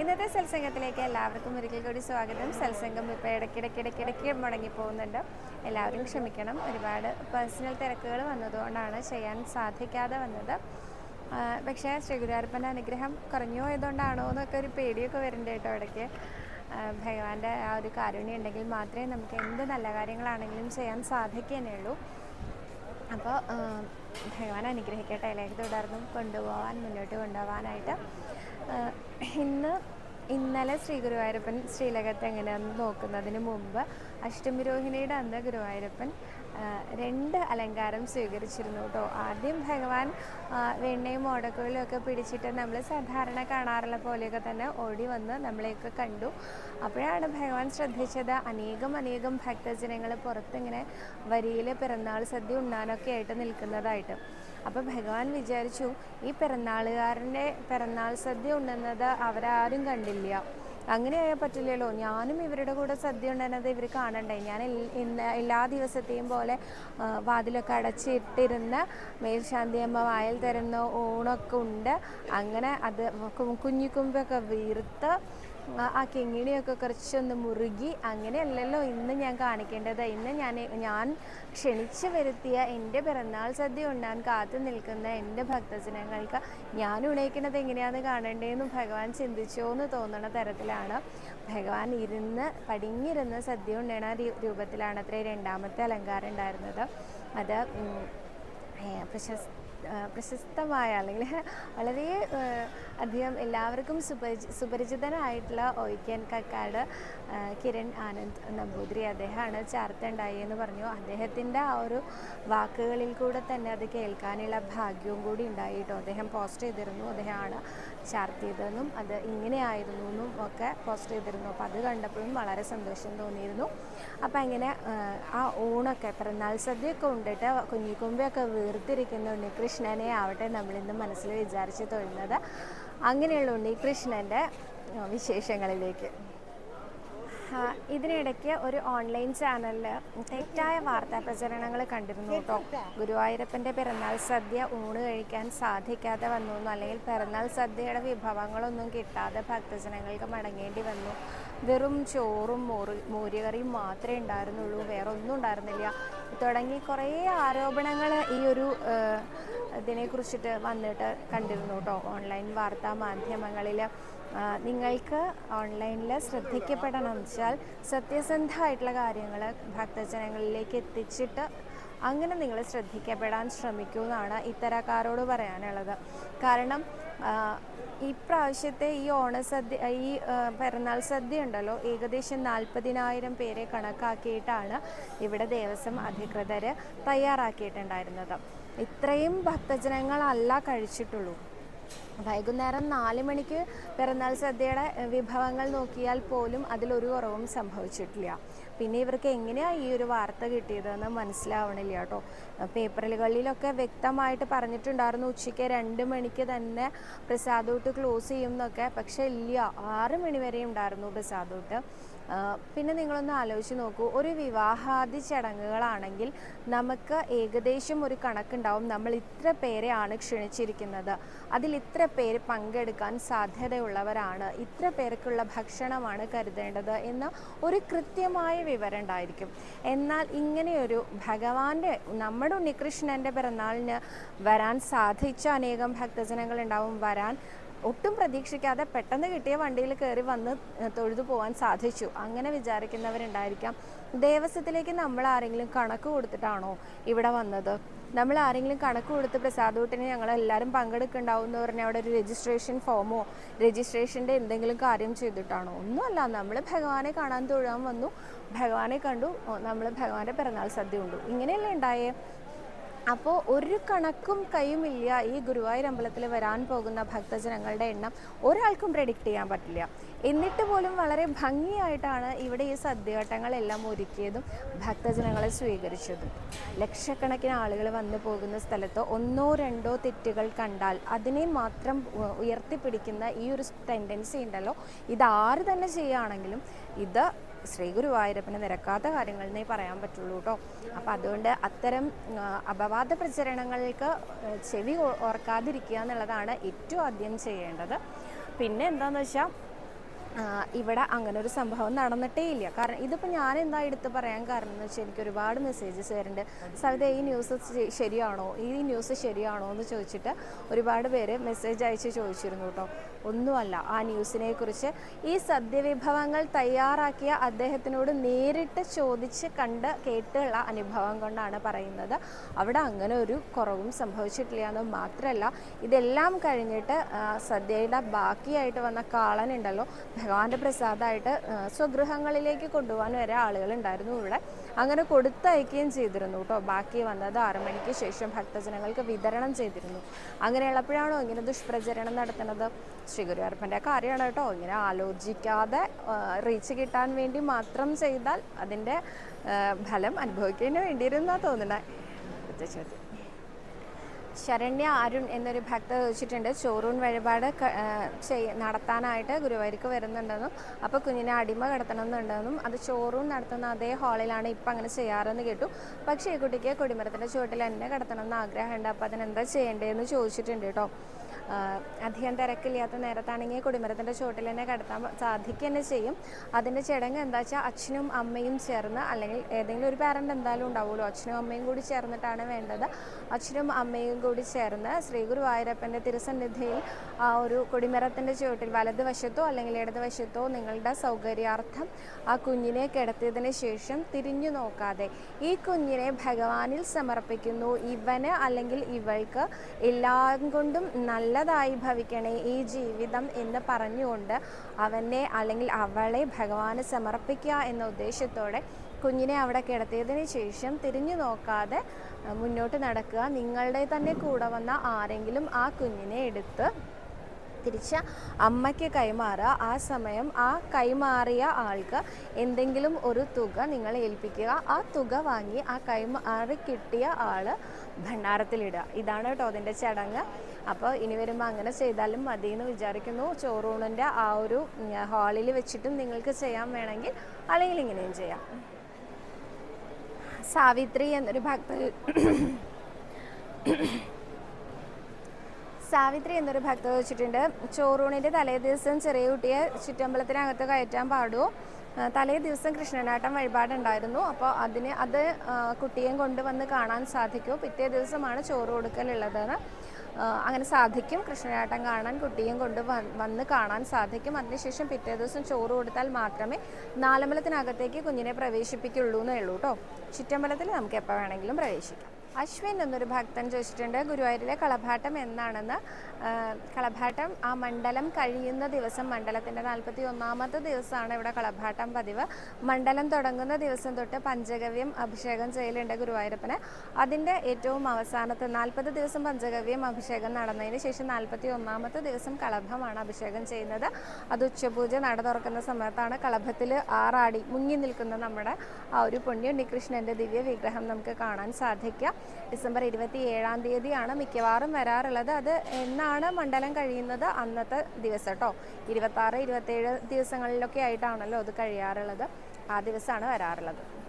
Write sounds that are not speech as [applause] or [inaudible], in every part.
ഇന്നത്തെ സത്സംഗത്തിലേക്ക് എല്ലാവർക്കും ഒരിക്കൽ കൂടി സ്വാഗതം. സത്സംഗം ഇപ്പോൾ ഇടയ്ക്കിടയ്ക്കിടയ്ക്കിടയ്ക്ക് മുടങ്ങിപ്പോകുന്നുണ്ട് എല്ലാവരും ക്ഷമിക്കണം. ഒരുപാട് പേഴ്സണൽ തിരക്കുകൾ വന്നതുകൊണ്ടാണ് ചെയ്യാൻ സാധിക്കാതെ വന്നത്. പക്ഷേ ശ്രീ ഗുരുവാരപ്പന്റെ അനുഗ്രഹം കുറഞ്ഞു പോയതുകൊണ്ടാണോ എന്നൊക്കെ ഒരു പേടിയൊക്കെ വരുന്നുണ്ട് കേട്ടോ ഇടയ്ക്ക്. ഭഗവാന്റെ ആ ഒരു കാരുണ്യം ഉണ്ടെങ്കിൽ മാത്രമേ നമുക്ക് എന്ത് നല്ല കാര്യങ്ങളാണെങ്കിലും ചെയ്യാൻ സാധിക്കുന്നേ ഉള്ളൂ അപ്പോൾ ഭഗവാൻ അനുഗ്രഹിക്കട്ടെ. അതിലേക്ക് തുടർന്നും കൊണ്ടുപോകാൻ മുന്നോട്ട് കൊണ്ടുപോകാനായിട്ട് ഇന്ന് ഇന്നലെ ശ്രീ ഗുരുവായൂരപ്പൻ ശ്രീലകത്ത് എങ്ങനെയാണെന്ന് നോക്കുന്നതിന് മുമ്പ് അഷ്ടമിരോഹിണിയുടെ അന്ന് ഗുരുവായൂരപ്പൻ രണ്ട് അലങ്കാരം സ്വീകരിച്ചിരുന്നു കേട്ടോ. ആദ്യം ഭഗവാൻ വെണ്ണയും ഓടക്കുഴലും ഒക്കെ പിടിച്ചിട്ട് നമ്മൾ സാധാരണ കാണാറുള്ള പോലെയൊക്കെ തന്നെ ഓടി വന്ന് നമ്മളെയൊക്കെ കണ്ടു. അപ്പോഴാണ് ഭഗവാൻ ശ്രദ്ധിച്ചത് അനേകം അനേകം ഭക്തജനങ്ങൾ പുറത്തിങ്ങനെ വരിയിൽ പിറന്നാൾ സദ്യ ഉണ്ണാനൊക്കെ ആയിട്ട് നിൽക്കുന്നതായിട്ട്. അപ്പോൾ ഭഗവാൻ വിചാരിച്ചു ഈ പിറന്നാളുകാരന്റെ പിറന്നാൾ സദ്യ ഉണ്ടെന്നത് അവരാരും കണ്ടില്ല. അങ്ങനെയായാൽ പറ്റില്ലല്ലോ. ഞാനും ഇവരുടെ കൂടെ സദ്യ ഉണ്ടെന്നത് ഇവർ കാണണ്ടേ? ഞാൻ എല്ലാ ദിവസത്തെയും പോലെ വാതിലൊക്കെ അടച്ചിട്ടിരുന്ന മേൽശാന്തിയമ്മ വായൽ തരുന്ന ഊണൊക്കെ ഉണ്ട്. അങ്ങനെ അത് കുഞ്ഞിക്കുമ്പൊക്കെ വീർത്ത് ആ- കിങ്ങിണിയൊക്കെ കുറച്ചൊന്ന് മുറുകി. അങ്ങനെയല്ലല്ലോ ഇന്ന് ഞാൻ കാണിക്കേണ്ടത്. ഇന്ന് ഞാൻ ഞാൻ ക്ഷണിച്ചു വരുത്തിയ എന്റെ പിറന്നാൾ സദ്യ ഉണ്ടാൻ കാത്തു നിൽക്കുന്ന എന്റെ ഭക്തജനങ്ങൾക്ക് ഞാൻ ഉണയിക്കുന്നത് എങ്ങനെയാണെന്ന് കാണണ്ടേന്ന് ഭഗവാൻ ചിന്തിച്ചോ എന്ന് തോന്നുന്ന തരത്തിലാണ്. ഭഗവാൻ ഇരുന്ന് പടിഞ്ഞിരുന്ന് സദ്യ ഉണ്ണണ രീ- രൂപത്തിലാണ് അത്രേ രണ്ടാമത്തെ അലങ്കാരം ഉണ്ടായിരുന്നത്. അത് പ്രശസ്ത പ്രശസ്തമായ അല്ലെങ്കിൽ [laughs] വളരെ അധികം എല്ലാവർക്കും സുപരിചി സുപരിചിതനായിട്ടുള്ള ഒയ്ക്കൻ കക്കാട് കിരൺ ആനന്ദ് നമ്പൂതിരി അദ്ദേഹമാണ് ചാർത്തുണ്ടായി എന്ന് പറഞ്ഞു. അദ്ദേഹത്തിന്റെ ആ ഒരു വാക്കുകളിൽ കൂടെ തന്നെ അത് കേൾക്കാനുള്ള ഭാഗ്യവും കൂടി ഉണ്ടായിട്ടോ അദ്ദേഹം പോസ്റ്റ് ചെയ്തിരുന്നു. അദ്ദേഹമാണ് ചാർത്തിയതെന്നും അത് ഇങ്ങനെയായിരുന്നു എന്നും ഒക്കെ പോസ്റ്റ് ചെയ്തിരുന്നു. അപ്പോൾ അത് കണ്ടപ്പോഴും വളരെ സന്തോഷം തോന്നിയിരുന്നു. അപ്പം അങ്ങനെ ആ, ഊണൊക്കെ പിറന്നാൾ സദ്യയൊക്കെ ഉണ്ടിട്ട് കുഞ്ഞിക്കൊമ്പയൊക്കെ വീർത്തിരിക്കുന്ന ഉണ്ണികൃഷ്ണനെ ആവട്ടെ നമ്മളിന്ന് മനസ്സിൽ വിചാരിച്ച് തൊഴുന്നത്. അങ്ങനെയുള്ള ഉണ്ണികൃഷ്ണന്റെ വിശേഷങ്ങളിലേക്ക്. ഇതിനിടയ്ക്ക് ഒരു ഓൺലൈൻ ചാനലിൽ തെറ്റായ വാർത്താ പ്രചരണങ്ങൾ കണ്ടിരുന്നു കേട്ടോ ഗുരുവായൂരപ്പന്റെ പിറന്നാൾ സദ്യ ഊണ് കഴിക്കാൻ സാധിക്കാതെ വന്നു. അല്ലെങ്കിൽ പിറന്നാൾ സദ്യയുടെ വിഭവങ്ങളൊന്നും കിട്ടാതെ ഭക്തജനങ്ങൾക്ക് മടങ്ങേണ്ടി വന്നു. വെറും ചോറും മോറി മോരുകറിയും മാത്രമേ ഉണ്ടായിരുന്നുള്ളൂ. വേറെ ഒന്നും ഉണ്ടായിരുന്നില്ല. തുടങ്ങി കുറേ ആരോപണങ്ങൾ ഈ ഒരു ഇതിനെക്കുറിച്ചിട്ട് വന്നിട്ട് കണ്ടിരുന്നു കേട്ടോ ഓൺലൈൻ വാർത്താ മാധ്യമങ്ങളിൽ നിങ്ങൾക്ക് ഓൺലൈനിൽ ശ്രദ്ധിക്കപ്പെടണം എന്ന് വെച്ചാൽ സത്യസന്ധമായിട്ടുള്ള കാര്യങ്ങൾ ഭക്തജനങ്ങളിലേക്ക് എത്തിച്ചിട്ട് അങ്ങനെ നിങ്ങൾ ശ്രദ്ധിക്കപ്പെടാൻ ശ്രമിക്കൂ എന്നാണ് ഇത്തരക്കാരോട് പറയാനുള്ളത്. കാരണം ഈ ഇപ്രാവശ്യത്തെ ഈ ഓണസദ്യ ഈ പിറന്നാൾ സദ്യ ഉണ്ടല്ലോ ഏകദേശം നാൽപ്പതിനായിരം പേരെ കണക്കാക്കിയിട്ടാണ് ഇവിടെ ദേവസ്വം അധികൃതർ തയ്യാറാക്കിയിട്ടുണ്ടായിരുന്നത്. ഇത്രയും ഭക്തജനങ്ങളല്ല കഴിച്ചിട്ടുള്ളൂ. വൈകുന്നേരം നാല് മണിക്ക് പിറന്നാൾ സദ്യയുടെ വിഭവങ്ങൾ നോക്കിയാൽ പോലും അതിലൊരു കുറവും സംഭവിച്ചിട്ടില്ല. പിന്നെ ഇവർക്ക് എങ്ങനെയാണ് ഈ ഒരു വാർത്ത കിട്ടിയതെന്ന് മനസ്സിലാവണില്ല കേട്ടോ. പേപ്പറുകളിലൊക്കെ വ്യക്തമായിട്ട് പറഞ്ഞിട്ടുണ്ടായിരുന്നു ഉച്ചയ്ക്ക് രണ്ട് മണിക്ക് തന്നെ പ്രസാദോട്ട് ക്ലോസ് ചെയ്യും എന്നൊക്കെ പക്ഷേ ഇല്ല ആറ് മണി വരെ ഉണ്ടായിരുന്നു പ്രസാദൂട്ട്. പിന്നെ നിങ്ങളൊന്ന് ആലോചിച്ച് നോക്കൂ. ഒരു വിവാഹാദി ചടങ്ങുകളാണെങ്കിൽ നമുക്ക് ഏകദേശം ഒരു കണക്കുണ്ടാവും. നമ്മൾ ഇത്ര പേരെ ആണ് ക്ഷണിച്ചിരിക്കുന്നത്. അതിൽ ഇത്ര പേര് പങ്കെടുക്കാൻ സാധ്യതയുള്ളവരാണ്. ഇത്ര പേർക്കുള്ള ഭക്ഷണമാണ് കരുതേണ്ടത് എന്ന ഒരു കൃത്യമായ വിവരം ഉണ്ടായിരിക്കും. എന്നാൽ ഇങ്ങനെയൊരു ഭഗവാന്റെ നമ്മുടെ ഉണ്ണികൃഷ്ണന്റെ പിറന്നാളിന് വരാൻ സാധിച്ച അനേകം ഭക്തജനങ്ങൾ ഉണ്ടാവും വരാൻ ഒട്ടും പ്രതീക്ഷിക്കാതെ പെട്ടെന്ന് കിട്ടിയ വണ്ടിയിൽ കയറി വന്ന് തൊഴുതു പോകാൻ സാധിച്ചു. അങ്ങനെ വിചാരിക്കുന്നവരുണ്ടായിരിക്കാം. ദേവസ്വത്തിലേക്ക് നമ്മൾ ആരെങ്കിലും കണക്ക് കൊടുത്തിട്ടാണോ ഇവിടെ വന്നത്? നമ്മൾ ആരെങ്കിലും കണക്ക് കൊടുത്ത് പ്രസാദൂട്ടിന് ഞങ്ങൾ എല്ലാവരും പങ്കെടുക്കുന്നുണ്ടാവും എന്ന് പറഞ്ഞാൽ അവിടെ ഒരു രജിസ്ട്രേഷൻ ഫോമോ രജിസ്ട്രേഷന്റെ എന്തെങ്കിലും കാര്യം ചെയ്തിട്ടാണോ? ഒന്നുമല്ല. നമ്മൾ ഭഗവാനെ കാണാൻ തൊഴാൻ വന്നു. ഭഗവാനെ കണ്ടു. നമ്മൾ ഭഗവാന്റെ പിറന്നാൾ സദ്യ ഉണ്ടു ഇങ്ങനെയല്ലേ ഉണ്ടായേ? അപ്പോൾ ഒരു കണക്കും കൈയുമില്ല ഈ ഗുരുവായൂർ അമ്പലത്തിൽ വരാൻ പോകുന്ന ഭക്തജനങ്ങളുടെ എണ്ണം ഒരാൾക്കും പ്രഡിക്റ്റ് ചെയ്യാൻ പറ്റില്ല. എന്നിട്ട് പോലും വളരെ ഭംഗിയായിട്ടാണ് ഇവിടെ ഈ സദ്യവട്ടങ്ങളെല്ലാം ഒരുക്കിയതും ഭക്തജനങ്ങളെ സ്വീകരിച്ചതും. ലക്ഷക്കണക്കിന് ആളുകൾ വന്നു പോകുന്ന സ്ഥലത്ത് ഒന്നോ രണ്ടോ തെറ്റുകൾ കണ്ടാൽ അതിനെ മാത്രം ഉയർത്തിപ്പിടിക്കുന്ന ഈ ഒരു ടെൻഡൻസി ഉണ്ടല്ലോ. ഇത് ആര് തന്നെ ചെയ്യുകയാണെങ്കിലും ഇത് ശ്രീ ഗുരുവായൂരപ്പന് നിരക്കാത്ത കാര്യങ്ങളെന്നേ പറയാൻ പറ്റുള്ളൂ കേട്ടോ. അപ്പം അതുകൊണ്ട് അത്തരം അപവാദ പ്രചരണങ്ങൾക്ക് ചെവി ഓർക്കാതിരിക്കുക എന്നുള്ളതാണ് ഏറ്റവും ആദ്യം ചെയ്യേണ്ടത്. പിന്നെ എന്താണെന്ന് വെച്ചാൽ ഇവിടെ അങ്ങനെ ഒരു സംഭവം നടന്നിട്ടേ ഇല്ല. കാരണം ഇതിപ്പോൾ ഞാൻ എന്താ എടുത്ത് പറയാൻ കാരണം എന്ന് വെച്ചാൽ എനിക്ക് ഒരുപാട് മെസ്സേജസ് വരുന്നുണ്ട്. സവിത ഈ ന്യൂസ് ശരിയാണോ? ഈ ന്യൂസ് ശരിയാണോ എന്ന് ചോദിച്ചിട്ട് ഒരുപാട് പേര് മെസ്സേജ് അയച്ച് ചോദിച്ചിരുന്നു കേട്ടോ. ഒന്നുമല്ല. ആ ന്യൂസിനെ കുറിച്ച് ഈ സദ്യവിഭവങ്ങൾ തയ്യാറാക്കിയ അദ്ദേഹത്തിനോട് നേരിട്ട് ചോദിച്ച് കണ്ട് കേട്ടുള്ള അനുഭവം കൊണ്ടാണ് പറയുന്നത്. അവിടെ അങ്ങനെ ഒരു കുറവും സംഭവിച്ചിട്ടില്ല എന്ന് മാത്രമല്ല ഇതെല്ലാം കഴിഞ്ഞിട്ട് സദ്യയുടെ ബാക്കിയായിട്ട് വന്ന കാളനുണ്ടല്ലോ ഭഗവാന്റെ പ്രസാദമായിട്ട് സ്വഗൃഹങ്ങളിലേക്ക് കൊണ്ടുപോകാൻ വരെ ആളുകൾ ഉണ്ടായിരുന്നു ഇവിടെ. അങ്ങനെ കൊടുത്തയക്കുകയും ചെയ്തിരുന്നു കേട്ടോ. ബാക്കി വന്നത് ആറു മണിക്ക് ശേഷം ഭക്തജനങ്ങൾക്ക് വിതരണം ചെയ്തിരുന്നു. അങ്ങനെയുള്ളപ്പോഴാണോ ഇങ്ങനെ ദുഷ്പ്രചരണം നടത്തുന്നത്? ശ്രീ ഗുരുവായൂരപ്പന്റെ കാര്യമാണ് കേട്ടോ. ഇങ്ങനെ ആലോചിക്കാതെ റീച്ച് കിട്ടാൻ വേണ്ടി മാത്രം ചെയ്താൽ അതിന്റെ ഫലം അനുഭവിക്കുന്നതിന് വേണ്ടിയിരുന്നാ തോന്നുന്നത് ചോദ്യം. ശരണ്യ അരുൺ എന്നൊരു ഭക്ത ചോദിച്ചിട്ടുണ്ട് ചോറൂൺ വഴിപാട് നടത്താനായിട്ട് ഗുരുവായൂർക്ക് വരുന്നുണ്ടെന്നും അപ്പോൾ കുഞ്ഞിനെ അടിമ കിടത്തണമെന്നുണ്ടെന്നും അത് ചോറൂൺ നടത്തുന്ന അതേ ഹാളിലാണ് ഇപ്പം അങ്ങനെ ചെയ്യാറെന്ന് കേട്ടു. പക്ഷേ ഈ കുട്ടിക്ക് കൊടിമരത്തിന്റെ ചുവട്ടിൽ എന്നെ കിടത്തണമെന്ന് ആഗ്രഹമുണ്ട്. അപ്പോൾ അതിനെന്താ ചെയ്യേണ്ടതെന്ന് ചോദിച്ചിട്ടുണ്ട് കേട്ടോ. അധികം തിരക്കില്ലാത്ത നേരത്താണെങ്കിൽ കൊടിമരത്തിന്റെ ചുവട്ടിൽ തന്നെ കിടത്താൻ സാധിക്കുക തന്നെ ചെയ്യും. അതിന്റെ ചടങ്ങ് എന്താ വെച്ചാൽ അച്ഛനും അമ്മയും ചേർന്ന് അല്ലെങ്കിൽ ഏതെങ്കിലും ഒരു പാരന്റ് എന്തായാലും ഉണ്ടാവുമല്ലോ. അച്ഛനും അമ്മയും കൂടി ചേർന്നിട്ടാണ് വേണ്ടത്. അച്ഛനും അമ്മയും കൂടി ചേർന്ന് ശ്രീ ഗുരുവായൂരപ്പന്റെ തിരുസന്നിധിയിൽ ആ ഒരു കൊടിമരത്തിന്റെ ചുവട്ടിൽ വലതുവശത്തോ അല്ലെങ്കിൽ ഇടതുവശത്തോ നിങ്ങളുടെ സൗകര്യാർത്ഥം ആ കുഞ്ഞിനെ കിടത്തിയതിന് ശേഷം തിരിഞ്ഞു നോക്കാതെ ഈ കുഞ്ഞിനെ ഭഗവാനിൽ സമർപ്പിക്കുന്നു. ഇവന് അല്ലെങ്കിൽ ഇവൾക്ക് എല്ലാം കൊണ്ടും നല്ലതായി ഭവിക്കണേ ഈ ജീവിതം എന്ന് പറഞ്ഞുകൊണ്ട് അവനെ അല്ലെങ്കിൽ അവളെ ഭഗവാന് സമർപ്പിക്കുക എന്ന ഉദ്ദേശത്തോടെ കുഞ്ഞിനെ അവിടെ കിടത്തിയതിന് ശേഷം തിരിഞ്ഞു നോക്കാതെ മുന്നോട്ട് നടക്കുക. നിങ്ങളുടെ തന്നെ കൂടെ വന്ന ആരെങ്കിലും ആ കുഞ്ഞിനെ എടുത്ത് തിരിച്ച് അമ്മയ്ക്ക് കൈമാറുക. ആ സമയം ആ കൈമാറിയ ആൾക്ക് എന്തെങ്കിലും ഒരു തുക നിങ്ങൾ ഏൽപ്പിക്കുക. ആ തുക വാങ്ങി ആ കൈമാറി കിട്ടിയ ആൾ ഭണ്ഡാരത്തിലിടുക. ഇതാണ് കേട്ടോ അതിന്റെ ചടങ്ങ്. അപ്പോൾ ഇനി വരുമ്പോൾ അങ്ങനെ ചെയ്താലും മതി എന്ന് വിചാരിക്കുന്നു. ചോറൂണിന്റെ ആ ഒരു ഹാളിൽ വെച്ചിട്ടും നിങ്ങൾക്ക് ചെയ്യാൻ വേണമെങ്കിൽ അല്ലെങ്കിൽ ഇങ്ങനെയും ചെയ്യാം. സാവിത്രി എന്നൊരു ഭക്ത സാവിത്രി എന്നൊരു ഭക്ത വെച്ചിട്ടുണ്ട്. ചോറൂണിന്റെ തലേ ദിവസം ചെറിയ കുട്ടിയെ ചുറ്റമ്പലത്തിനകത്ത് കയറ്റാൻ പാടുമോ തലേ ദിവസം കൃഷ്ണനാട്ടം വഴിപാടുണ്ടായിരുന്നു. അപ്പോൾ അതിന് അത് ആ, കുട്ടിയെയും കൊണ്ടുവന്ന് കാണാൻ സാധിക്കുമോ പിറ്റേ ദിവസമാണ് ചോറ് കൊടുക്കലുള്ളതെന്ന് അങ്ങനെ സാധിക്കും. കൃഷ്ണനാട്ടം കാണാൻ കുട്ടിയും കൊണ്ട് വന്ന് കാണാൻ സാധിക്കും. അതിനുശേഷം പിറ്റേ ദിവസം ചോറ് കൊടുത്താൽ മാത്രമേ നാലമ്പലത്തിനകത്തേക്ക് കുഞ്ഞിനെ പ്രവേശിപ്പിക്കുള്ളൂ എന്നേ ഉള്ളൂ കേട്ടോ ചുറ്റമ്പലത്തിൽ നമുക്ക് എപ്പോൾ വേണമെങ്കിലും പ്രവേശിക്കാം. അശ്വിൻ എന്നൊരു ഭക്തൻ ചോദിച്ചിട്ടുണ്ട് ഗുരുവായൂരിലെ കളഭാട്ടം എന്നാണെന്ന് കളഭാട്ടം ആ മണ്ഡലം കഴിയുന്ന ദിവസം മണ്ഡലത്തിന്റെ നാൽപ്പത്തി ഒന്നാമത്തെ ദിവസമാണ് ഇവിടെ കളഭാട്ടം പതിവ്. മണ്ഡലം തുടങ്ങുന്ന ദിവസം തൊട്ട് പഞ്ചഗവ്യം അഭിഷേകം ചെയ്യലുണ്ട് ഗുരുവായൂരപ്പന്. അതിന്റെ ഏറ്റവും അവസാനത്തെ നാൽപ്പത് ദിവസം പഞ്ചഗവ്യം അഭിഷേകം നടന്നതിന് ശേഷം നാൽപ്പത്തി ഒന്നാമത്തെ ദിവസം കളഭമാണ് അഭിഷേകം ചെയ്യുന്നത്. അത് ഉച്ചപൂജ നട തുറക്കുന്ന സമയത്താണ് കളഭത്തിൽ ആറാടി മുങ്ങി നിൽക്കുന്ന നമ്മുടെ ആ ഒരു പുണ്യ ഉണ്ണികൃഷ്ണന്റെ ദിവ്യ വിഗ്രഹം നമുക്ക് കാണാൻ സാധിക്കുക. ഡിസംബർ ഇരുപത്തി ഏഴാം തീയതിയാണ് മിക്കവാറും വരാറുള്ളത്. അത് എന്നാണ് മണ്ഡലം കഴിയുന്നത് അന്നത്തെ ദിവസം കേട്ടോ ഇരുപത്താറ് ഇരുപത്തേഴ് ദിവസങ്ങളിലൊക്കെ ആയിട്ടാണല്ലോ അത് കഴിയാറുള്ളത്. ആ ദിവസമാണ് വരാറുള്ളത്.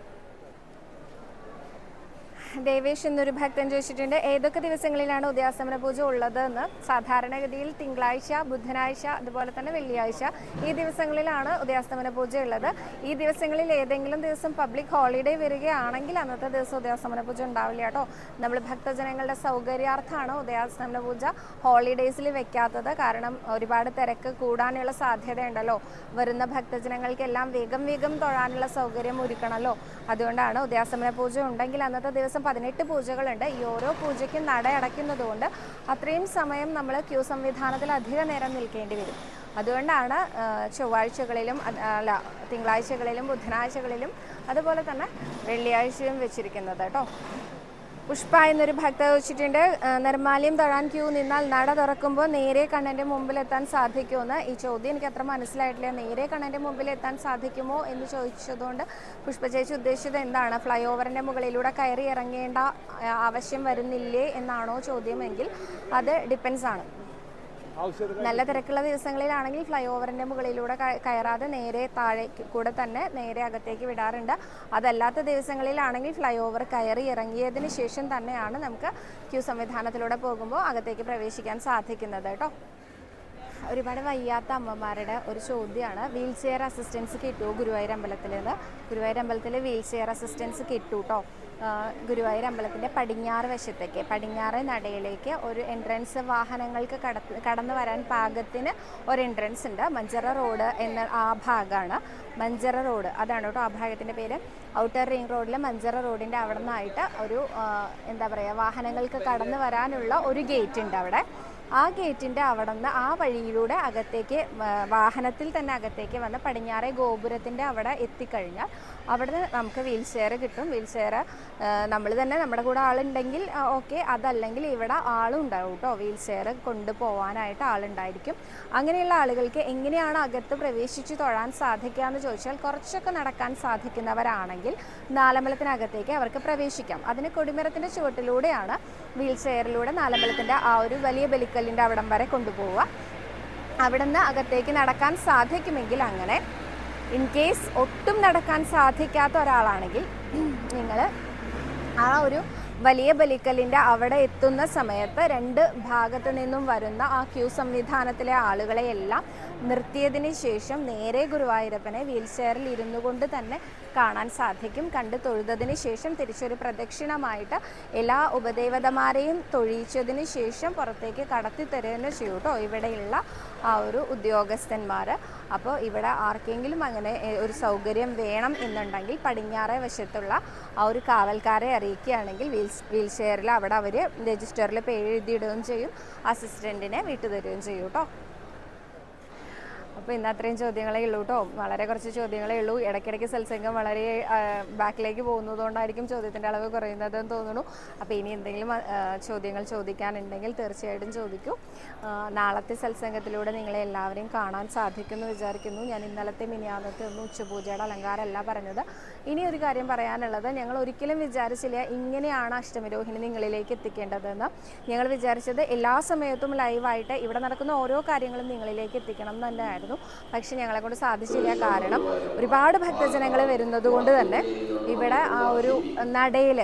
ദേവേഷ് എന്നൊരു ഭക്തൻ ചോദിച്ചിട്ടുണ്ട് ഏതൊക്കെ ദിവസങ്ങളിലാണ് ഉദയാസമന പൂജ ഉള്ളത് എന്ന് സാധാരണഗതിയിൽ തിങ്കളാഴ്ച ബുധനാഴ്ച അതുപോലെ തന്നെ വെള്ളിയാഴ്ച ഈ ദിവസങ്ങളിലാണ് ഉദയാസ്തമന പൂജ ഉള്ളത്. ഈ ദിവസങ്ങളിൽ ഏതെങ്കിലും ദിവസം പബ്ലിക് ഹോളിഡേ വരികയാണെങ്കിൽ അന്നത്തെ ദിവസം ഉദയാസ്തമന പൂജ ഉണ്ടാവില്ല കേട്ടോ. നമ്മൾ ഭക്തജനങ്ങളുടെ സൗകര്യാർത്ഥമാണ് ഉദയാസ്തമന പൂജ ഹോളിഡേയ്സിൽ വെക്കാത്തത്. കാരണം ഒരുപാട് തിരക്ക് കൂടാനുള്ള സാധ്യതയുണ്ടല്ലോ. വരുന്ന ഭക്തജനങ്ങൾക്കെല്ലാം വേഗം വേഗം തൊഴാനുള്ള സൗകര്യം ഒരുക്കണമല്ലോ. അതുകൊണ്ടാണ് ഉദയാസ്തമന പൂജ ഉണ്ടെങ്കിൽ അന്നത്തെ ദിവസം പതിനെട്ട് പൂജകളുണ്ട്. ഈ ഓരോ പൂജയ്ക്കും നട അടയ്ക്കുന്നതുകൊണ്ട് അത്രയും സമയം നമ്മൾ ക്യൂ സംവിധാനത്തിൽ അധിക നേരം നിൽക്കേണ്ടി വരും. അതുകൊണ്ടാണ് ചൊവ്വാഴ്ചകളിലും അല്ല തിങ്കളാഴ്ചകളിലും ബുധനാഴ്ചകളിലും അതുപോലെ തന്നെ വെള്ളിയാഴ്ചയും വെച്ചിരിക്കുന്നത് കേട്ടോ. പുഷ്പ എന്നൊരു ഭക്ത ചോദിച്ചിട്ടുണ്ട് നിർമാല്യം തൊഴാൻ ക്യൂ നിന്നാൽ നട തുറക്കുമ്പോൾ നേരെ കണ്ണന്റെ മുമ്പിൽ എത്താൻ സാധിക്കുമെന്ന് ഈ ചോദ്യം എനിക്ക് അത്ര മനസ്സിലായിട്ടില്ല. നേരെ കണ്ണന്റെ മുമ്പിൽ എത്താൻ സാധിക്കുമോ എന്ന് ചോദിച്ചതുകൊണ്ട് പുഷ്പ ചേച്ചി ഉദ്ദേശിച്ചത് എന്താണ്? ഫ്ലൈ ഓവറിന്റെ മുകളിലൂടെ കയറി ഇറങ്ങേണ്ട ആവശ്യം വരുന്നില്ലേ എന്നാണോ ചോദ്യമെങ്കിൽ അത് ഡിപ്പെൻസ് ആണ് നല്ല തിരക്കുള്ള ദിവസങ്ങളിലാണെങ്കിൽ ഫ്ലൈ ഓവറിന്റെ മുകളിലൂടെ കയറാതെ നേരെ താഴെ കൂടെ തന്നെ നേരെ അകത്തേക്ക് വിടാറുണ്ട്. അതല്ലാത്ത ദിവസങ്ങളിലാണെങ്കിൽ ഫ്ലൈ ഓവർ കയറി ഇറങ്ങിയതിന് ശേഷം തന്നെയാണ് നമുക്ക് ക്യൂ സംവിധാനത്തിലൂടെ പോകുമ്പോൾ അകത്തേക്ക് പ്രവേശിക്കാൻ സാധിക്കുന്നത് കേട്ടോ. ഒരുപാട് വയ്യാത്ത അമ്മമാരുടെ ഒരു ചോദ്യമാണ്. വീൽ ചെയർ അസിസ്റ്റൻസ് കിട്ടുമോ ഗുരുവായൂർ അമ്പലത്തിൽ നിന്ന്. ഗുരുവായൂർ അമ്പലത്തിൽ വീൽ ചെയർ അസിസ്റ്റൻസ് കിട്ടൂ കേട്ടോ ഗുരുവായൂർ അമ്പലത്തിന്റെ പടിഞ്ഞാറ് വശത്തേക്ക് പടിഞ്ഞാറ് നടയിലേക്ക് ഒരു എൻട്രൻസ് വാഹനങ്ങൾക്ക് കടത്ത് കടന്നു വരാൻ പാകത്തിന് ഒരു എൻട്രൻസ് ഉണ്ട്. മഞ്ചറ റോഡ് എന്ന ആ ഭാഗമാണ് മഞ്ചറ റോഡ് അതാണ് കേട്ടോ ആ ഭാഗത്തിന്റെ പേര്. ഔട്ടർ റിംഗ് റോഡിലെ മഞ്ചറ റോഡിന്റെ അവിടെ നിന്നായിട്ട് ഒരു എന്താ പറയുക വാഹനങ്ങൾക്ക് കടന്നു വരാനുള്ള ഒരു ഗേറ്റ് ഉണ്ട് അവിടെ. ആ ഗേറ്റിന്റെ അവിടെ നിന്ന് ആ വഴിയിലൂടെ അകത്തേക്ക് വാഹനത്തിൽ തന്നെ അകത്തേക്ക് വന്ന് പടിഞ്ഞാറെ ഗോപുരത്തിന്റെ അവിടെ എത്തിക്കഴിഞ്ഞാൽ അവിടെ നമുക്ക് വീൽ ചെയർ കിട്ടും. വീൽ ചെയർ നമ്മൾ തന്നെ നമ്മുടെ കൂടെ ആളുണ്ടെങ്കിൽ ഓക്കെ അതല്ലെങ്കിൽ ഇവിടെ ആളും ഉണ്ടാവും കേട്ടോ വീൽ ചെയർ കൊണ്ടുപോകാനായിട്ട് ആളുണ്ടായിരിക്കും. അങ്ങനെയുള്ള ആളുകൾക്ക് എങ്ങനെയാണ് അകത്ത് പ്രവേശിച്ച് തൊഴാൻ സാധിക്കുക എന്ന് ചോദിച്ചാൽ കുറച്ചൊക്കെ നടക്കാൻ സാധിക്കുന്നവരാണെങ്കിൽ നാലമ്പലത്തിനകത്തേക്ക് അവർക്ക് പ്രവേശിക്കാം. അതിന് കൊടിമരത്തിന്റെ ചുവട്ടിലൂടെയാണ് വീൽ ചെയറിലൂടെ നാലമ്പലത്തിന്റെ ആ ഒരു വലിയ ബലിക്കല്ലിന്റെ അവിടം വരെ കൊണ്ടുപോവുക. അവിടെ നിന്ന് അകത്തേക്ക് നടക്കാൻ സാധിക്കുമെങ്കിൽ അങ്ങനെ ഇൻ കേസ് ഒട്ടും നടക്കാൻ സാധിക്കാത്ത ഒരാളാണെങ്കിൽ നിങ്ങൾ ആ ഒരു വലിയ ബലിക്കല്ലിന്റെ അവിടെ എത്തുന്ന സമയത്ത് രണ്ട് ഭാഗത്തു നിന്നും വരുന്ന ആ ക്യൂ സംവിധാനത്തിലെ ആളുകളെയെല്ലാം നിർത്തിയതിന് ശേഷം നേരെ ഗുരുവായൂരപ്പനെ വീൽ ചെയറിൽ ഇരുന്നു കൊണ്ട് തന്നെ കാണാൻ സാധിക്കും. കണ്ട് തൊഴുതതിന് ശേഷം തിരിച്ചൊരു പ്രദക്ഷിണമായിട്ട് എല്ലാ ഉപദേവതമാരെയും തൊഴിയിച്ചതിന് ശേഷം പുറത്തേക്ക് കടത്തി തരുകയെന്ന് ചെയ്യും കേട്ടോ ഇവിടെയുള്ള ആ ഒരു ഉദ്യോഗസ്ഥന്മാർ അപ്പോൾ ഇവിടെ ആർക്കെങ്കിലും അങ്ങനെ ഒരു സൗകര്യം വേണം എന്നുണ്ടെങ്കിൽ പടിഞ്ഞാറേ വശത്തുള്ള ആ ഒരു കാവൽക്കാരെ അറിയിക്കുകയാണെങ്കിൽ വീൽ വീൽ അവിടെ അവർ രജിസ്റ്ററിൽ പേര് എഴുതിയിടുകയും ചെയ്യും. അസിസ്റ്റന്റിനെ വിട്ടു തരികയും ചെയ്യും കേട്ടോ അപ്പോൾ ഇന്ന് അത്രയും ചോദ്യങ്ങളേ ഉള്ളൂ കേട്ടോ വളരെ കുറച്ച് ചോദ്യങ്ങളേ ഉള്ളൂ. ഇടയ്ക്കിടയ്ക്ക് സത്സംഗം വളരെ ബാക്കിലേക്ക് പോകുന്നതുകൊണ്ടായിരിക്കും ചോദ്യത്തിന്റെ അളവ് കുറയുന്നതെന്ന് തോന്നുന്നു. അപ്പോൾ ഇനി എന്തെങ്കിലും ചോദ്യങ്ങൾ ചോദിക്കാനുണ്ടെങ്കിൽ തീർച്ചയായിട്ടും ചോദിക്കൂ. നാളത്തെ സത്സംഗത്തിലൂടെ നിങ്ങളെ എല്ലാവരെയും കാണാൻ സാധിക്കുമെന്ന് വിചാരിക്കുന്നു. ഞാൻ ഇന്നലത്തെ മിനിയാന്നത്തെ ഒന്നും ഉച്ചപൂജയുടെ അലങ്കാരമല്ല പറഞ്ഞത്. ഇനി ഒരു കാര്യം പറയാനുള്ളത് ഞങ്ങൾ ഒരിക്കലും വിചാരിച്ചില്ല ഇങ്ങനെയാണ് അഷ്ടമിരോഹിണി നിങ്ങളിലേക്ക് എത്തിക്കേണ്ടതെന്ന്. ഞങ്ങൾ വിചാരിച്ചത് എല്ലാ സമയത്തും ലൈവായിട്ട് ഇവിടെ നടക്കുന്ന ഓരോ കാര്യങ്ങളും നിങ്ങളിലേക്ക് എത്തിക്കണം എന്ന് തന്നെയായിരുന്നു. പക്ഷെ ഞങ്ങളെ കൊണ്ട് സാധിച്ചില്ല. കാരണം ഒരുപാട് ഭക്തജനങ്ങൾ വരുന്നത് കൊണ്ട് തന്നെ ഇവിടെ ആ ഒരു നടയിൽ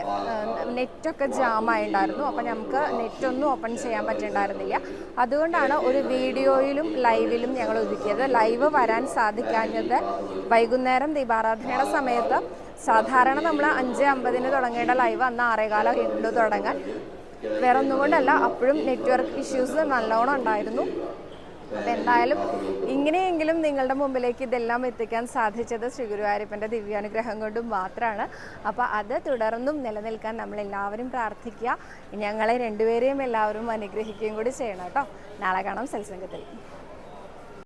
നെറ്റൊക്കെ ജാമായിട്ടുണ്ടായിരുന്നു അപ്പോൾ നമുക്ക് നെറ്റൊന്നും ഓപ്പൺ ചെയ്യാൻ പറ്റുന്നുണ്ടായിരുന്നില്ല അതുകൊണ്ടാണ് ഒരു വീഡിയോയിലും ലൈവിലും ഞങ്ങൾ ഒതുക്കിയത്. ലൈവ് വരാൻ സാധിക്കാഞ്ഞത് വൈകുന്നേരം ദീപാരാധനയുടെ സമയത്ത്. സാധാരണ നമ്മൾ അഞ്ച് അമ്പതിന് തുടങ്ങേണ്ട ലൈവ് അന്ന് ആറേകാലം ഉണ്ട് തുടങ്ങാൻ. വേറെ ഒന്നും കൊണ്ടല്ല അപ്പോഴും നെറ്റ്വർക്ക് ഇഷ്യൂസ് നല്ലോണം ഉണ്ടായിരുന്നു. അപ്പം എന്തായാലും ഇങ്ങനെയെങ്കിലും നിങ്ങളുടെ മുമ്പിലേക്ക് ഇതെല്ലാം എത്തിക്കാൻ സാധിച്ചത് ശ്രീ ദിവ്യാനുഗ്രഹം കൊണ്ടും മാത്രമാണ് അപ്പോൾ അത് തുടർന്നും നിലനിൽക്കാൻ നമ്മൾ എല്ലാവരും പ്രാർത്ഥിക്കുക. ഞങ്ങളെ രണ്ടുപേരെയും എല്ലാവരും അനുഗ്രഹിക്കുകയും കൂടി ചെയ്യണം കേട്ടോ. നാളെ കാണാം സത്സംഗത്തിൽ